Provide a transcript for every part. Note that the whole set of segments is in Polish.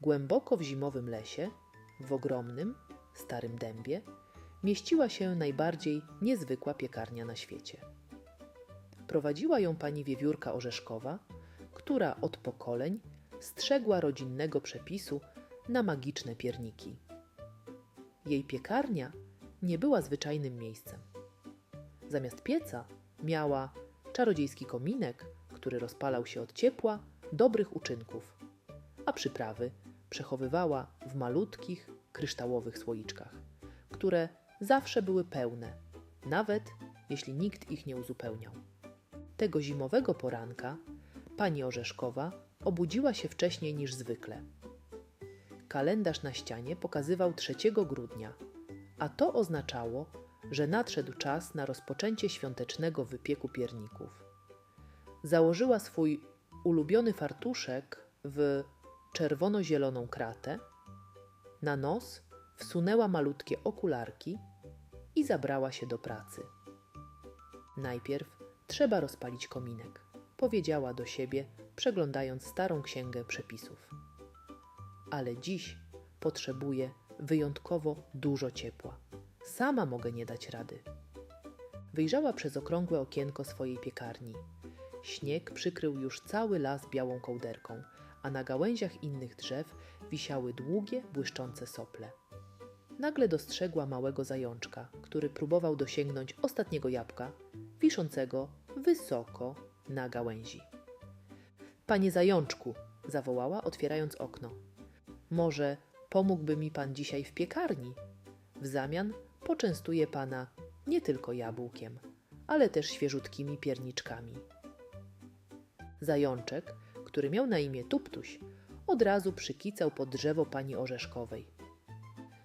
Głęboko w zimowym lesie, w ogromnym, starym dębie, mieściła się najbardziej niezwykła piekarnia na świecie. Prowadziła ją pani wiewiórka Orzeszkowa, która od pokoleń strzegła rodzinnego przepisu na magiczne pierniki. Jej piekarnia nie była zwyczajnym miejscem. Zamiast pieca miała czarodziejski kominek, który rozpalał się od ciepła dobrych uczynków, a przyprawy przechowywała w malutkich, kryształowych słoiczkach, które zawsze były pełne, nawet jeśli nikt ich nie uzupełniał. Tego zimowego poranka pani Orzeszkowa obudziła się wcześniej niż zwykle. Kalendarz na ścianie pokazywał 3 grudnia, a to oznaczało, że nadszedł czas na rozpoczęcie świątecznego wypieku pierników. Założyła swój ulubiony fartuszek w czerwono-zieloną kratę, na nos wsunęła malutkie okularki i zabrała się do pracy. Najpierw trzeba rozpalić kominek, powiedziała do siebie, przeglądając starą księgę przepisów. Ale dziś potrzebuję wyjątkowo dużo ciepła. Sama mogę nie dać rady. Wyjrzała przez okrągłe okienko swojej piekarni. Śnieg przykrył już cały las białą kołderką, a na gałęziach innych drzew wisiały długie, błyszczące sople. Nagle dostrzegła małego zajączka, który próbował dosięgnąć ostatniego jabłka, wiszącego wysoko na gałęzi. Panie zajączku, zawołała, otwierając okno. Może pomógłby mi pan dzisiaj w piekarni? W zamian poczęstuję pana nie tylko jabłkiem, ale też świeżutkimi pierniczkami. Zajączek, który miał na imię Tuptuś, od razu przykicał pod drzewo pani Orzeszkowej.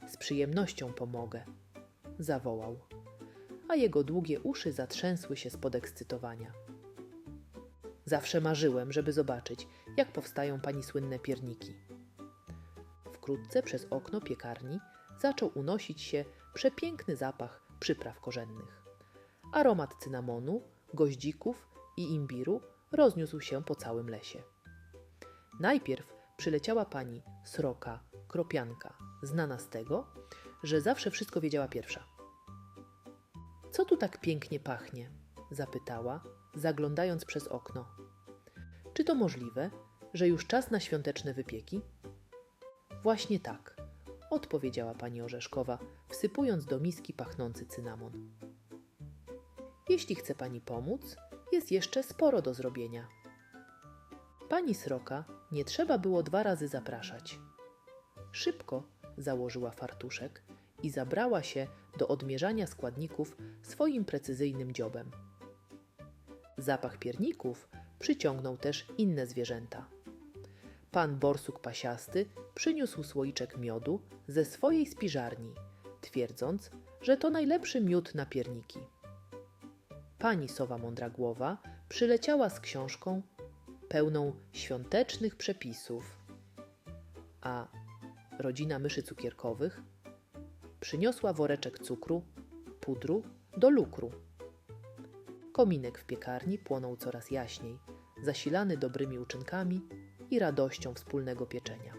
Z przyjemnością pomogę, zawołał, a jego długie uszy zatrzęsły się z podekscytowania. Zawsze marzyłem, żeby zobaczyć, jak powstają pani słynne pierniki. Wkrótce przez okno piekarni zaczął unosić się przepiękny zapach przypraw korzennych. Aromat cynamonu, goździków i imbiru rozniósł się po całym lesie. Najpierw przyleciała pani sroka, kropianka, znana z tego, że zawsze wszystko wiedziała pierwsza. Co tu tak pięknie pachnie? zapytała, zaglądając przez okno. Czy to możliwe, że już czas na świąteczne wypieki? Właśnie tak, odpowiedziała pani Orzeszkowa, wsypując do miski pachnący cynamon. Jeśli chce pani pomóc, jest jeszcze sporo do zrobienia. Pani Sroka nie trzeba było dwa razy zapraszać. Szybko założyła fartuszek i zabrała się do odmierzania składników swoim precyzyjnym dziobem. Zapach pierników przyciągnął też inne zwierzęta. Pan borsuk pasiasty przyniósł słoiczek miodu ze swojej spiżarni, twierdząc, że to najlepszy miód na pierniki. Pani sowa mądragłowa przyleciała z książką pełną świątecznych przepisów, a rodzina myszy cukierkowych przyniosła woreczek cukru, pudru do lukru. Kominek w piekarni płonął coraz jaśniej, zasilany dobrymi uczynkami i radością wspólnego pieczenia.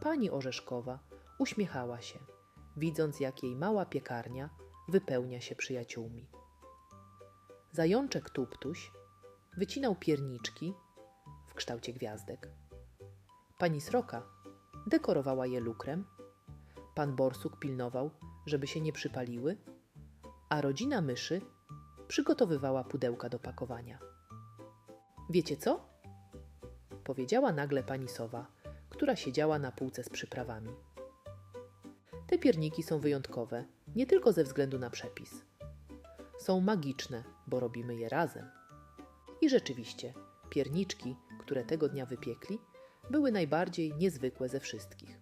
Pani Orzeszkowa uśmiechała się, widząc, jak jej mała piekarnia wypełnia się przyjaciółmi. Zajączek Tuptuś wycinał pierniczki w kształcie gwiazdek. Pani Sroka dekorowała je lukrem, pan Borsuk pilnował, żeby się nie przypaliły, a rodzina myszy przygotowywała pudełka do pakowania. Wiecie co? Powiedziała nagle pani sowa, która siedziała na półce z przyprawami. Te pierniki są wyjątkowe, nie tylko ze względu na przepis. Są magiczne, bo robimy je razem. I rzeczywiście, pierniczki, które tego dnia wypiekli, były najbardziej niezwykłe ze wszystkich.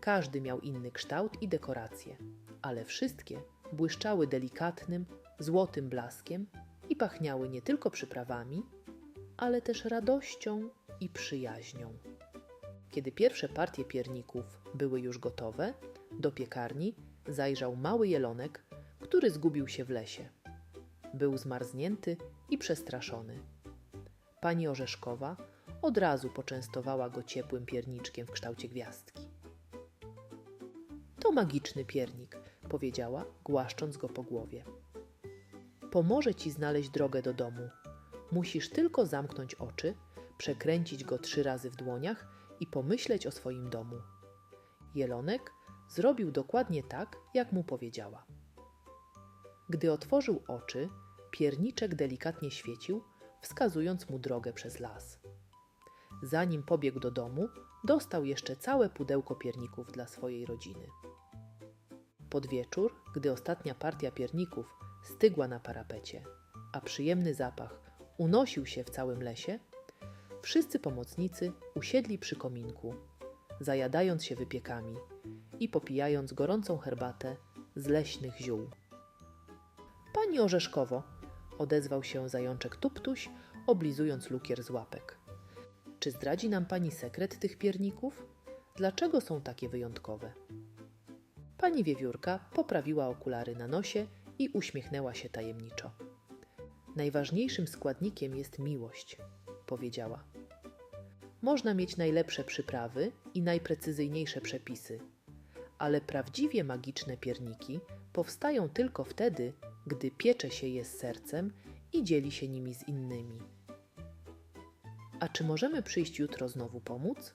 Każdy miał inny kształt i dekoracje, ale wszystkie błyszczały delikatnym, złotym blaskiem i pachniały nie tylko przyprawami, ale też radością i przyjaźnią. Kiedy pierwsze partie pierników były już gotowe, do piekarni zajrzał mały jelonek, który zgubił się w lesie. Był zmarznięty i przestraszony. Pani Orzeszkowa od razu poczęstowała go ciepłym pierniczkiem w kształcie gwiazdki. To magiczny piernik, powiedziała, głaszcząc go po głowie. Pomoże ci znaleźć drogę do domu. Musisz tylko zamknąć oczy, przekręcić go trzy razy w dłoniach i pomyśleć o swoim domu. Jelonek zrobił dokładnie tak, jak mu powiedziała. Gdy otworzył oczy, pierniczek delikatnie świecił, wskazując mu drogę przez las. Zanim pobiegł do domu, dostał jeszcze całe pudełko pierników dla swojej rodziny. Pod wieczór, gdy ostatnia partia pierników stygła na parapecie, a przyjemny zapach unosił się w całym lesie, wszyscy pomocnicy usiedli przy kominku, zajadając się wypiekami i popijając gorącą herbatę z leśnych ziół. Pani Orzeszkowo, odezwał się zajączek Tuptuś, oblizując lukier z łapek. Czy zdradzi nam pani sekret tych pierników? Dlaczego są takie wyjątkowe? Pani Wiewiórka poprawiła okulary na nosie i uśmiechnęła się tajemniczo. Najważniejszym składnikiem jest miłość, powiedziała. Można mieć najlepsze przyprawy i najprecyzyjniejsze przepisy, ale prawdziwie magiczne pierniki powstają tylko wtedy, gdy piecze się je z sercem i dzieli się nimi z innymi. A czy możemy przyjść jutro znowu pomóc?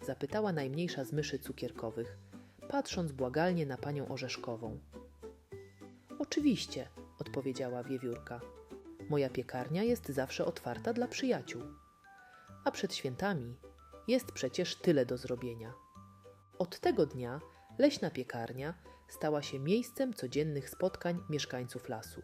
Zapytała najmniejsza z myszy cukierkowych, patrząc błagalnie na panią Orzeszkową. Oczywiście, odpowiedziała wiewiórka. Moja piekarnia jest zawsze otwarta dla przyjaciół. A przed świętami jest przecież tyle do zrobienia. Od tego dnia leśna piekarnia stała się miejscem codziennych spotkań mieszkańców lasu.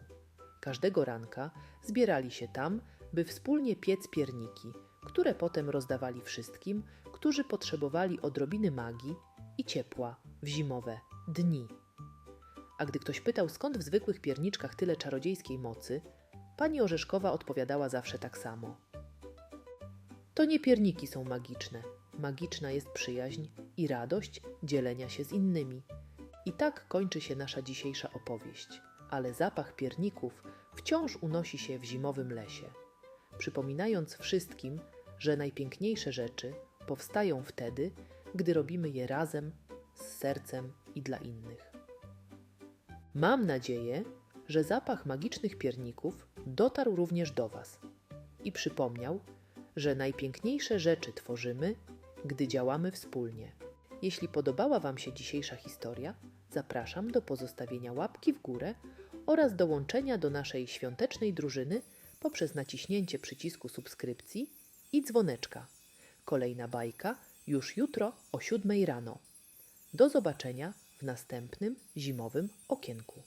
Każdego ranka zbierali się tam, by wspólnie piec pierniki, które potem rozdawali wszystkim, którzy potrzebowali odrobiny magii i ciepła w zimowe dni. A gdy ktoś pytał, skąd w zwykłych pierniczkach tyle czarodziejskiej mocy, pani Orzeszkowa odpowiadała zawsze tak samo. To nie pierniki są magiczne. Magiczna jest przyjaźń i radość dzielenia się z innymi. I tak kończy się nasza dzisiejsza opowieść, ale zapach pierników wciąż unosi się w zimowym lesie, przypominając wszystkim, że najpiękniejsze rzeczy powstają wtedy, gdy robimy je razem, z sercem i dla innych. Mam nadzieję, że zapach magicznych pierników dotarł również do Was i przypomniał, że najpiękniejsze rzeczy tworzymy, gdy działamy wspólnie. Jeśli podobała Wam się dzisiejsza historia, zapraszam do pozostawienia łapki w górę oraz dołączenia do naszej świątecznej drużyny poprzez naciśnięcie przycisku subskrypcji i dzwoneczka. Kolejna bajka już jutro o 7 rano. Do zobaczenia w następnym zimowym okienku.